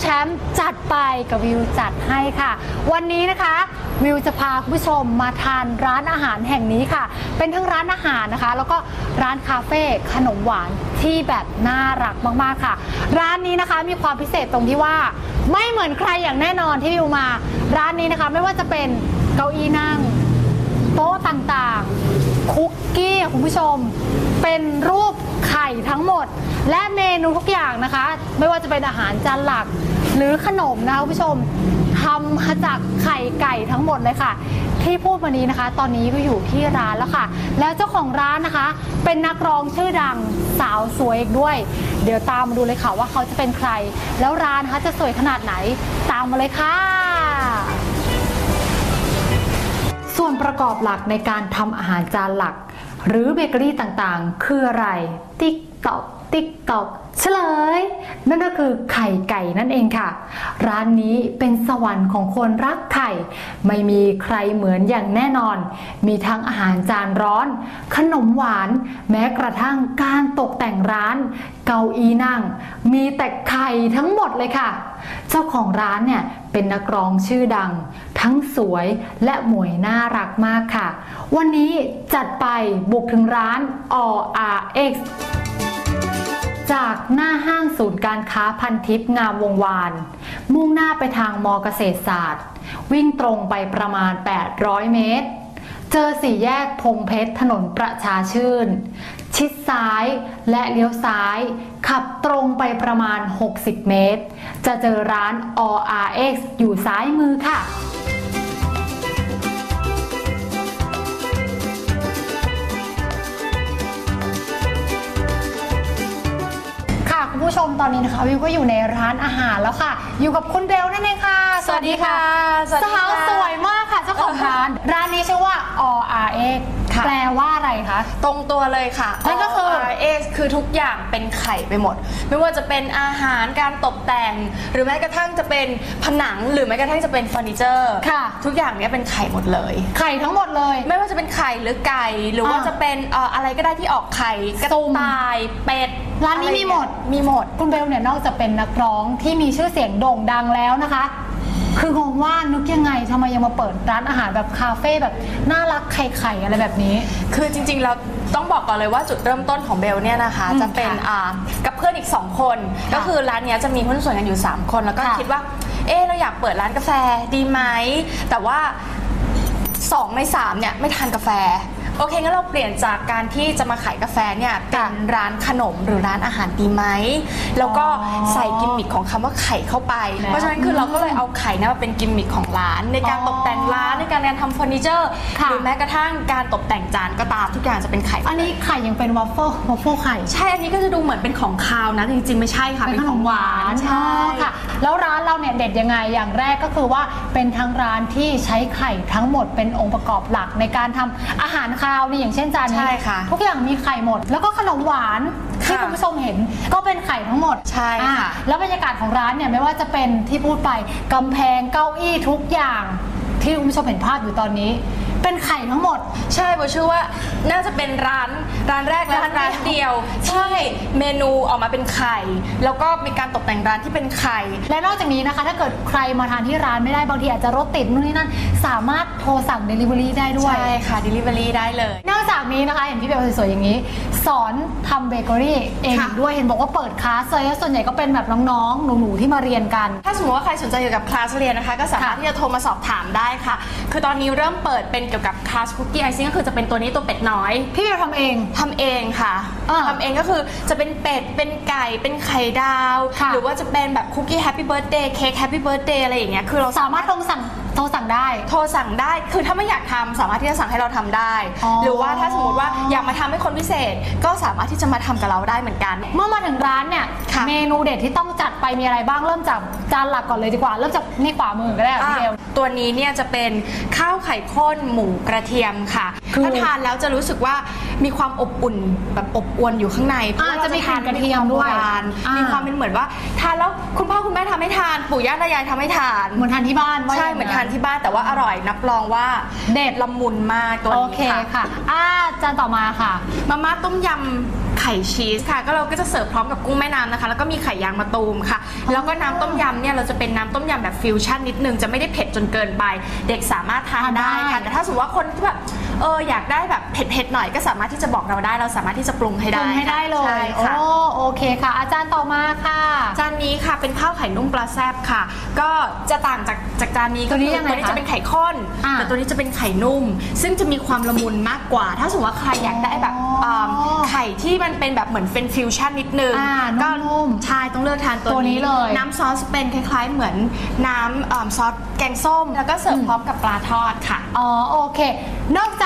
แชมป์จัดไปกับวิวจัดให้ค่ะ วันนี้นะคะ วิวจะพาคุณผู้ชมมาทานร้านอาหารแห่งนี้ค่ะ เป็นทั้งร้านอาหารนะคะ แล้วก็ร้านคาเฟ่ขนมหวานที่แบบน่ารักมากๆค่ะ ร้านนี้นะคะมีความพิเศษตรงที่ว่า ไม่เหมือนใครอย่างแน่นอนที่วิวมา ร้านนี้นะคะไม่ว่าจะเป็นเก้าอี้นั่ง โต๊ะต่างๆ คุกกี้คุณผู้ชม เป็นรูปไข่ทั้งหมด และเมนูทุกอย่างนะคะ ไม่ว่าจะเป็นอาหารจานหลักหรือขนมนะคะคุณผู้ชม ทำมาจากไข่ไก่ทั้งหมดเลยค่ะ ที่พูดมานี้นะคะ ตอนนี้ก็อยู่ที่ร้านแล้วค่ะ แล้วเจ้าของร้านนะคะ เป็นนักร้องชื่อดังสาวสวยอีกด้วย เดี๋ยวตามมาดูเลยค่ะว่าเขาจะเป็นใคร แล้วร้านนะคะจะสวยขนาดไหนตามมาเลยค่ะ ส่วนประกอบหลักในการทำอาหารจานหลัก หรือเบเกอรี่ต่างๆ คืออะไรติ๊กตอก ติ๊กตอกเฉลย นั่นก็คือไข่ไก่นั่นเองค่ะ ร้านนี้เป็นสวรรค์ของคนรักไข่ ไม่มีใครเหมือนอย่างแน่นอน มีทั้งอาหารจานร้อน ขนมหวาน แม้กระทั่งการตกแต่งร้าน เก้าอี้นั่ง มีแต่ไข่ทั้งหมดเลยค่ะ เจ้าของร้านเนี่ยเป็นนักร้องชื่อดัง ทั้งสวยและหมวยน่ารักมากค่ะ วันนี้จัดไปบุกถึงร้าน ORX จากหน้าห้างศูนย์การค้าพันทิพย์งามวงวาน มุ่งหน้าไปทางมเกษตรศาสตร์ วิ่งตรงไปประมาณ 800 เมตร เจอสี่แยกพงเพชรถนนประชาชื่น ชิดซ้ายและเลี้ยวซ้าย ขับตรงไปประมาณ 60 เมตร จะเจอร้าน ORX อยู่ซ้ายมือค่ะ ค่ะคุณผู้ชมตอนนี้นะคะวิวก็อยู่ในร้านอาหารแล้วค่ะ อยู่กับคุณเบลนั่นเองค่ะสวัสดีค่ะสวัสดีสาวค่ะสวยมากค่ะเจ้าของร้าน ร้านนี้ชื่อว่า ORX ค่ะ แปลว่าอะไรคะ ตรงตัวเลยค่ะนั่นก็คือ RX คือทุกอย่างเป็นไข่ไปหมด ไม่ว่าจะเป็นอาหารการตกแต่ง หรือแม้กระทั่งจะเป็นผนังหรือแม้กระทั่งจะเป็นเฟอร์นิเจอร์ค่ะ ทุกอย่างเนี้ยเป็นไข่หมดเลย ไข่ทั้งหมดเลย ไม่ว่าจะเป็นไข่หรือไก่หรือว่าอ่าจะเป็นเอ่ออะไรก็ได้ที่ออกไข่กระสุ่ม ต่ายเป็ดร้านนี้มีหมด มีหมด คุณเบลเนี่ยนอกจากเป็นนักร้องที่มีชื่อเสียงโด่งดังแล้วนะคะ คืองงว่านึกยังไงทำไมยังมาเปิดร้านอาหารแบบคาเฟ่แบบน่ารักไข่ๆอะไรแบบนี้ คือจริงๆ เราต้องบอกก่อนเลยว่าจุดเริ่มต้นของเบลเนี่ยนะคะ อืมจะเป็นค่ะอ่ากับเพื่อนอีก 2 คน ค่ะก็คือร้านเนี้ยจะมีหุ้นส่วนกันอยู่ 3 คน แล้วก็ค่ะคิดว่า เออเราอยากเปิดร้านกาแฟดีไหม แต่ว่า 2 ใน 3 เนี่ย ไม่ทานกาแฟ โอเคงั้นเราเปลี่ยนจากการที่จะมาขายกาแฟเนี่ยเป็นร้านขนมหรือร้านอาหารดีไหมแล้วก็อ๋อใส่กิมมิคของคำว่าไข่เข้าไปแล้วเพราะฉะนั้นคือเราก็เลยเอาไข่เนี่ยมาเป็นกิมมิคของร้าน ในการอ๋อตกแต่งร้านในการทำเฟอร์นิเจอร์ค่ะหรือแม้กระทั่งการตกแต่งจานก็ตามทุกอย่างจะเป็นไข่หมดอันนี้ไข่ยังเป็นวัฟเฟิลวัฟเฟิลไข่ใช่อันนี้ก็จะดูเหมือนเป็นของคาวนะจริงๆไม่ใช่ค่ะเป็นขนมหวานใช่อ๋อค่ะแล้วร้านเราเนี่ยเด็ดยังไงอย่างแรกก็คือว่าเป็นทั้งร้านที่ใช้ไข่ทั้งหมดเป็นองค์ประกอบหลักในการทำอาหารคาวนี่อย่างเช่นจานนี้ ใช่ค่ะทุกอย่างมีไข่หมด แล้วก็ขนมหวานที่ค่ะคุณผู้ชมเห็นก็เป็นไข่ทั้งหมดใช่ค่ะอ่าแล้วบรรยากาศของร้านเนี่ยไม่ว่าจะเป็นที่พูดไปกำแพงเก้าอี้ทุกอย่างที่คุณผู้ชมเห็นภาพอยู่ตอนนี้ เป็นไข่ทั้งหมด ใช่โบเชื่อว่าน่าจะเป็นร้านร้านแรกและร้านเดียวร้านเดียวที่เมนูออกมาเป็นไข่ แล้วก็มีการตกแต่งร้านที่เป็นไข่ และนอกจากนี้นะคะ ถ้าเกิดใครมาทานที่ร้านไม่ได้บางทีอาจจะรถติดนู่นนี่นั่น สามารถโทรสั่ง Delivery ได้ด้วย ใช่ค่ะ Delivery ได้เลย นอกจากนี้นะคะเห็นพี่เบลสวยๆอย่างนี้ สอนทำเบเกอรี่เองค่ะ ด้วยเห็นบอกว่าเปิดคลาสเลยแล้วส่วนใหญ่ก็เป็นแบบน้องๆหนูๆที่มาเรียนกัน ถ้าสมมติว่าใครสนใจเกี่ยวกับคลาสเรียนนะคะ ก็สามารถค่ะที่จะโทรมาสอบถามได้ค่ะ คือตอนนี้เริ่มเปิดเป็นเกี่ยวกับคลาสคุกกี้ไอซิ่งก็คือจะเป็นตัวนี้ตัวเป็ดน้อยพี่เบลทำเอง ทำเองค่ะอ่าทำเองก็คือจะเป็นเป็ดเป็นไก่เป็นไข่ดาว ค่ะ หรือว่าจะเป็นแบบคุกกี้แฮปปี้เบิร์ดเดย์เค้กแฮปปี้เบิร์ดเดย์อะไรอย่างเงี้ยคือเราสามารถโทรสั่งโทรสั่งได้ โทรสั่งได้คือถ้าไม่อยากทำสามารถที่จะสั่งให้เราทำได้ อ๋อ หรือว่าถ้าสมมติว่าอยากมาทำให้คนพิเศษ ก็สามารถที่จะมาทำกับเราได้เหมือนกัน เมื่อมาถึงร้านเนี่ย ค่ะ เมนูเด็ดที่ต้องจัดไปมีอะไรบ้างเริ่มจากจานหลักก่อนเลยดีกว่า เริ่มจากนี่ขวามือก็ได้ค่ะพี่เบล ตัวนี้เนี่ยจะเป็นข้าวไข่ข้นหหมูกระเทียมค่ะคือ ถ้าทานแล้วจะรู้สึกว่ามีความอบอุ่นแบบอบอวนอยู่ข้างในเพราะว่าอ่าจะมีทานกลิ่นกระเทียมด้วยมีความโบราณอ่ามี มีความเป็นเหมือนว่า ทานแล้วคุณพ่อคุณแม่ทำให้ทานปู่ย่าตายายทำให้ทานเหมือนทานที่บ้านว่าใช่ย่ง เหมือนทานที่บ้านแต่ว่าอร่อยนับรองว่าเด็ด ละมุนมากตัวโอนี้เคค่ะ ค่ะอ่าจานต่อมาค่ะ มาม่าต้มยำ ไข่ชีสค่ะ ก็เราก็จะเสิร์ฟพร้อมกับกุ้งแม่น้ำนะคะ แล้วก็มีไข่ยางมะตูมค่ะ แล้วก็น้ำต้มยำเนี่ยเราจะเป็นน้ำต้มยำแบบฟิวชั่นนิดนึงจะไม่ได้เผ็ดจนเกินไป เด็กสามารถทานได้ได้ค่ะแต่ถ้าสมมติว่าคนที่แบบ เอออยากได้แบบเผ็ดๆหน่อยก็สามารถที่จะบอกเราได้ เราสามารถที่จะปรุงให้ปได้รุงให้ได้เลใช่ยโอ้ค่ะ โอเคค่ะ อาจารย์ต่อมาค่ะ จานนี้ค่ะเป็นข้าวไข่นุ่มปลาแซบค่ะ ก็จะต่างจากจากจานนี้ตัก็วนี้คือยังไงตัวนี้คะจะเป็นไข่ข้นอ่าแต่ตัวนี้จะเป็นไข่นุ่ม ซึ่งจะมีความละมุนมากกว่า ถ้าสมมติว่าใครอยากได้แบบอ๋อมไข่ที่มันเป็นแบบเหมือนเป็นฟิวชั่นนิดนึงอ่าก็นุ่มใช่ต้องเลือกทานตัวตัวนี้เลยน้ำซอสเป็นคล้าย ๆ เหมือนน้ำเอิ่มซอสแกงส้ม แล้วก็เสิร์ฟพร้อมกับปลาทอดค่ะ อ๋อโอเค นอกจาก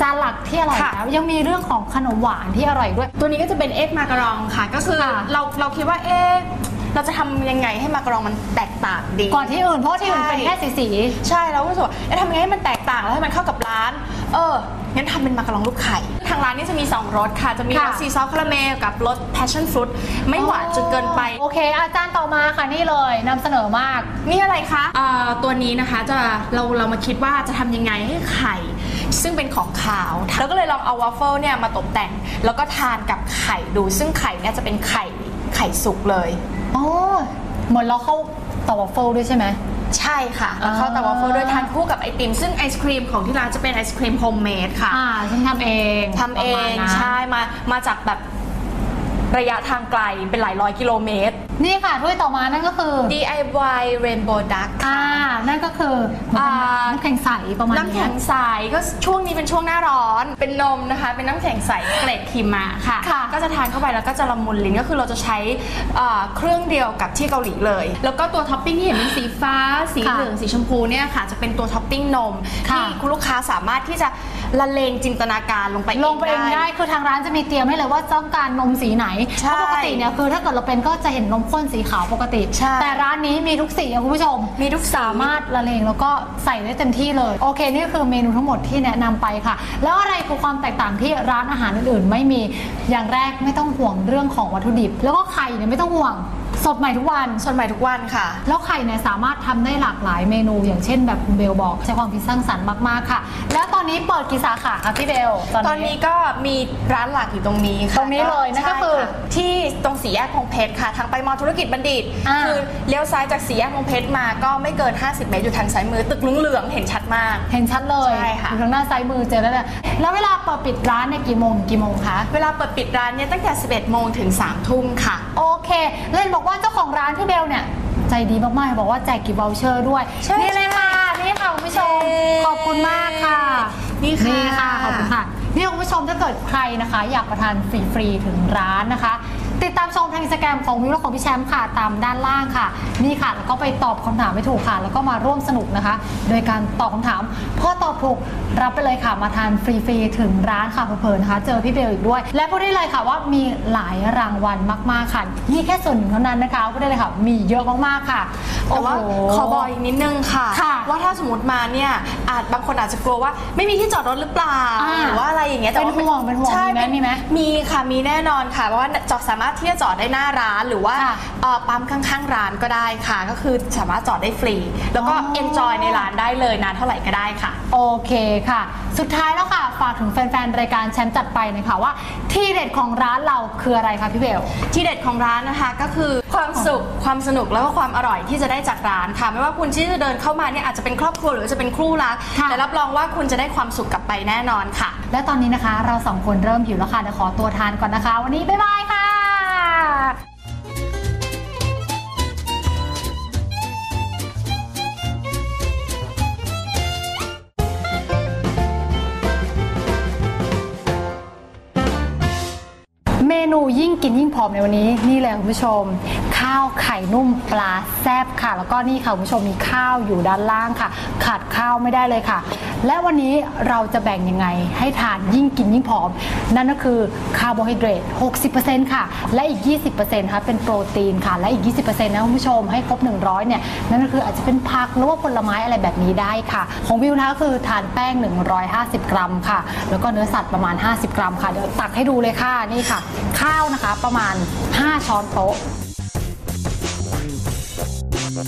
จานหลักที่อร่อยค่ะ แล้วยังมีเรื่องของขนมหวานที่อร่อยด้วย ตัวนี้ก็จะเป็นเอ็กมาการองค่ะ ก็คือค่ะ เราเราคิดว่าเอ๊ะเราจะทำยังไงให้มาการองมันแตกต่างดี ก่อนที่อื่นเพราะว่าที่อื่นใช่เป็นแค่สีสี ใช่เราก็รู้สึกว่าเอ๊ะทำยังไงให้มันแตกต่างแล้วให้มันเข้ากับร้าน เออ งั้นทำเป็นมาการองลูกไข่ ทางร้านนี่จะมี 2รสค่ะ จะมีรค่ะสซีซอสคาราเมลกับรส passion fruit ไม่หวานจนเกินไปโอเค อาจารย์ต่อมาค่ะนี่เลยนำเสนอมาก นี่อะไรคะ เอ่อตัวนี้นะคะจะเราเรามาคิดว่าจะทำยังไงให้ไข่ ซึ่งเป็นของขาว แล้วก็เลยลองเอาวาฟเฟิลเนี่ยมาตกแต่ง แล้วก็ทานกับไข่ดู ซึ่งไข่เนี่ยจะเป็นไข่ไข่สุกเลยโอ้เหมือนเราเข้าต่อวอฟเฟิลด้วยใช่ไหม ใช่ค่ะแล้วเข้าแต่วาฟเฟิลด้วยทานคู่กับไอติม ซึ่งไอศครีมของที่ร้านจะเป็นไอศครีมโฮมเมดค่ะ อ่าฉันทำเองทำเอประมาณงนั้น ใช่มามาจากแบบ ระยะทางไกลเป็นหลายร้อยกิโลเมตร นี่ค่ะถ้วยต่อมานั่นก็คือ DIY Rainbow Duck อ่าค่ะนั่นก็คือเหมือนเป็นอ่า น้ำแข็งใสประมาณน้ำแข็งนี้ใสก็ช่วงนี้เป็นช่วงหน้าร้อน เป็นนมนะคะ เป็นน้ำแข็งใสเกรดครีมมาค่ะ ค่ะก็จะทานเข้าไปแล้วก็จะละมุนลิ้นก็คือเราจะใช้เอ่อเครื่องเดียวกับที่เกาหลีเลย แล้วก็ตัวท็อปปิ้งที่เห็นเป็นสีฟ้า สีค่ะเหลือง สีชมพูเนี่ยค่ะ จะเป็นตัวท็อปปิ้งนมค่ะ ที่คุณลูกค้าสามารถที่จะละเลงจินตนาการลงไปลงไปเองได้ คือทางร้านจะมีเตรียมให้เลยว่าต้องการนมสีไหนใช่เพราะปกติเนี่ยคือถ้าเกิดเราเป็นก็จะเห็นนมข้นสีขาวปกติ ใช่ แต่ร้านนี้มีทุกสีอะคุณผู้ชม มีทุกสีสามารถละเลงแล้วก็ใส่ได้เต็มที่เลย โอเค นี่คือเมนูทั้งหมดที่แนะนำไปค่ะ แล้วอะไรคือความแตกต่างที่ร้านอาหารอื่นๆ ไม่มีอย่างแรกไม่ต้องห่วงเรื่องของวัตถุดิบ แล้วก็ไข่เนี่ยไม่ต้องห่วง สดใหม่ทุกวัน สดใหม่ทุกวันค่ะ แล้วไข่เนี่ยสามารถทำได้หลากหลายเมนู อย่างเช่นแบบคุณเบลบอกใช้ความคิดสร้างสรรค์มากๆค่ะ แล้วตอนนี้เปิดกี่สาขาคะพี่เบล ตอนนี้ก็มีร้านหลักอยู่ตรงนี้ค่ะตรงนี้เลยนั่นก็คือใช่ะที่ตรงสี่แยกพงเพชรค่ะ ทางไปมอธุรกิจบัณฑิต อ่า คือเลี้ยวซ้ายจากสี่แยกพงเพชรมาก็ไม่เกิน 50 เมตรอยู่ทางซ้ายมือ ตึกเหลืองๆเห็นชัดมาก เห็นชัดเลยใช่ค่ะ อยู่ทางหน้าซ้ายมือเจอแล้วเนี่ยแล้วเวลาเปิดปิดร้านเนี่ยกี่โมงถึงกี่โมงคะ เวลาเปิดปิดร้านเนี่ยตั้งแต่ 11 โมงถึง 3 ทุ่มค่ะ โอเค เล่นบอกว่าเจ้าของร้านพี่เบลเนี่ยใจดีมากๆบอกว่าแจกกิฟต์วอลเชอร์ด้วยใช่นี่เลยค่ะนี่ค่ะคุณผู้ชมเย้ ขอบคุณมากค่ะ นี่ค่ะ นี่ค่ะขอบคุณค่ะนี่คุณผู้ชมถ้าเกิดใครนะคะ อยากมาทานฟรีๆถึงร้านนะคะ ติดตามชมทางอินสตาแกรมของวิวและของพี่แชมป์ค่ะตามด้านล่างค่ะ นี่ค่ะแล้วก็ไปตอบคำถามไม่ถูกค่ะ แล้วก็มาร่วมสนุกนะคะ โดยการตอบคำถามพอตอบถูกรับไปเลยค่ะมาทานฟรีๆถึงร้านค่ะเพลินๆนะคะ เจอพี่เบลอีกด้วย และพูดได้เลยค่ะว่ามีหลายรางวัลมากๆค่ะนี่แค่ส่วนหนึ่งเท่านั้นนะคะพูดได้เลยค่ะ มีเยอะมากๆค่ะแต่ว่าโโหขอบอกอีกนิดนึงค่ะ ค่ะ ว่าถ้าสมมติมาเนี่ยอาจบางคนอาจจะกลัวว่า ไม่มีที่จอดรถหรือเปล่าอ่าหรือว่าอะไรอย่างเงี้ยแต่เป็นห่วงเป็นห่วงใช่มีไหมเป็นมีไหมมีค่ะมีแน่นอนค่ะเพราะว่าจอดสามารถที่จะจอดได้หน้าร้านหรือว่าค่ะเอ่อปั๊มข้างๆร้านก็ได้ค่ะ ก็คือสามารถจอดได้ฟรี แล้วก็อ๋อ เอนจอยในร้านได้เลยนานเท่าไหร่ก็ได้ค่ะ โอเคค่ะ สุดท้ายแล้วค่ะ ฝากถึงแฟนๆ รายการแชมป์จัดไปหนะคะว่า ที่เด็ดของร้านเราคืออะไรคะพี่เบล ที่เด็ดของร้านนะคะก็คือ ความสุขความสนุกแล้วก็ความอร่อยที่จะได้จากร้านค่ะ ไม่ว่าคุณที่จะเดินเข้ามาเนี่ยอาจจะเป็นครอบครัวหรือจะเป็นคู่รักค่ะแต่รับรองว่าคุณจะได้ความสุขกลับไปแน่นอนค่ะ และตอนนี้นะคะ เราสองคนเริ่มหิวแล้วค่ะเดี๋ยวขอตัวทานก่อนนะคะ วันนี้บ๊ายบายค่ะเมนูยิ่งกินยิ่งผอมในวันนี้นี่เลยคุณผู้ชมไข้าวไข่นุ่มปลาแซบค่ะ แล้วก็นี่ค่ะคุณผู้ชมมีข้าวอยู่ด้านล่างค่ะ ขาดข้าวไม่ได้เลยค่ะ และวันนี้เราจะแบ่งยังไงให้ทานยิ่งกินยิ่งผอม นั่นก็คือคาร์โบไฮเดรต 60%ค่ะ และอีก 20%ค่ะเป็นโปรตีนค่ะ และอีก 20%นะคุณผู้ชมให้ครบ 100 เนี่ย นั่นก็คืออาจจะเป็นผักหรือว่าผลไม้อะไรแบบนี้ได้ค่ะ ของวิวนะคะคือทานแป้ง 150 กรัมค่ะ แล้วก็เนื้อสัตว์ประมาณ 50 กรัมค่ะ เดี๋ยวตักให้ดูเลยค่ะนี่ค่ะ ข้าวนะคะประมาณ 5 ช้อนโต๊ะ นี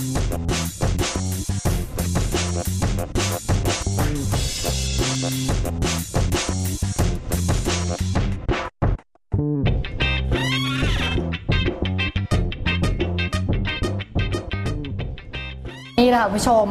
่แหละค่ะคุณผู้ชม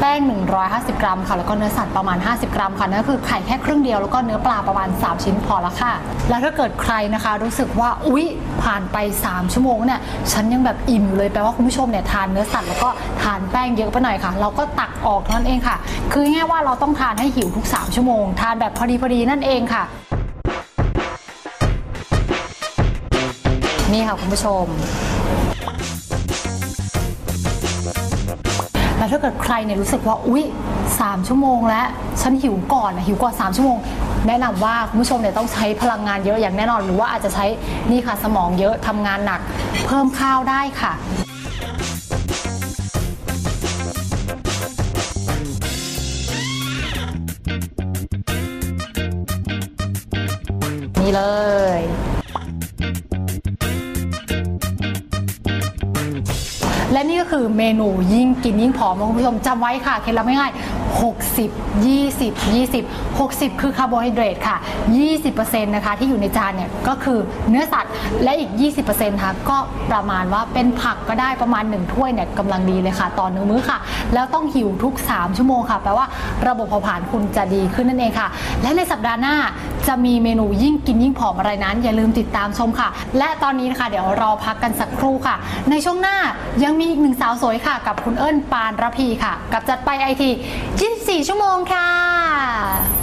แป้ง 150 กรัมค่ะ แล้วก็เนื้อสัตว์ประมาณ 50 กรัมค่ะนั่นก็คือไข่แค่ครึ่งเดียวแล้วก็เนื้อปลาประมาณ 3 ชิ้นพอละค่ะ แล้วถ้าเกิดใครนะคะ รู้สึกว่าอุ๊ยผ่านไป 3 ชั่วโมงเนี่ยฉันยังแบบอิ่มอยู่เลยแปลว่าคุณผู้ชมเนี่ยทานเนื้อสัตว์แล้วก็ทานแป้งเยอะไปหน่อยค่ะ เราก็ตักออกนั้นเองค่ะ คือง่ายว่าเราต้องทานให้หิวทุก 3 ชั่วโมง ทานแบบพอดีพอดีนั่นเองค่ะนี่ค่ะคุณผู้ชม แล้วถ้าเกิดใครเนี่ยรู้สึกว่าอุ๊ยสามชั่วโมงแล้ว ฉันหิวก่อนอะหิวก่อน 3 ชั่วโมง แนะนำว่าคุณผู้ชมเนี่ยต้องใช้พลังงานเยอะอย่างแน่นอน หรือว่าอาจจะใช้นี่ค่ะสมองเยอะทำงานหนัก เพิ่มข้าวได้ค่ะนี่เลย และนี่ก็คือเมนูยิ่งกินยิ่งผอมนะคุณผู้ชมจำไว้ค่ะเคล็ดลับง่ายๆ60 20 20 60 คือคาร์โบไฮเดรตค่ะ 20%นะคะที่อยู่ในจานเนี่ยก็คือเนื้อสัตว์และอีก 20%ค่ะก็ประมาณว่าเป็นผักก็ได้ประมาณ 1 ถ้วยเนี่ยกำลังดีเลยค่ะต่อหนึ่งมื้อค่ะ แล้วต้องหิวทุก 3 ชั่วโมงค่ะ แปลว่าระบบเผาผลาญคุณจะดีขึ้นนั่นเองค่ะ และในสัปดาห์หน้า จะมีเมนูยิ่งกินยิ่งผอมอะไรนั้น อย่าลืมติดตามชมค่ะ และตอนนี้นะคะ เดี๋ยวเราพักกันสักครู่ค่ะ ในช่วงหน้ายังมีอีกหนึ่งสาวสวยค่ะ กับคุณเอิญปานระพีค่ะ กับจัดไปไอที24 ชั่วโมงค่ะ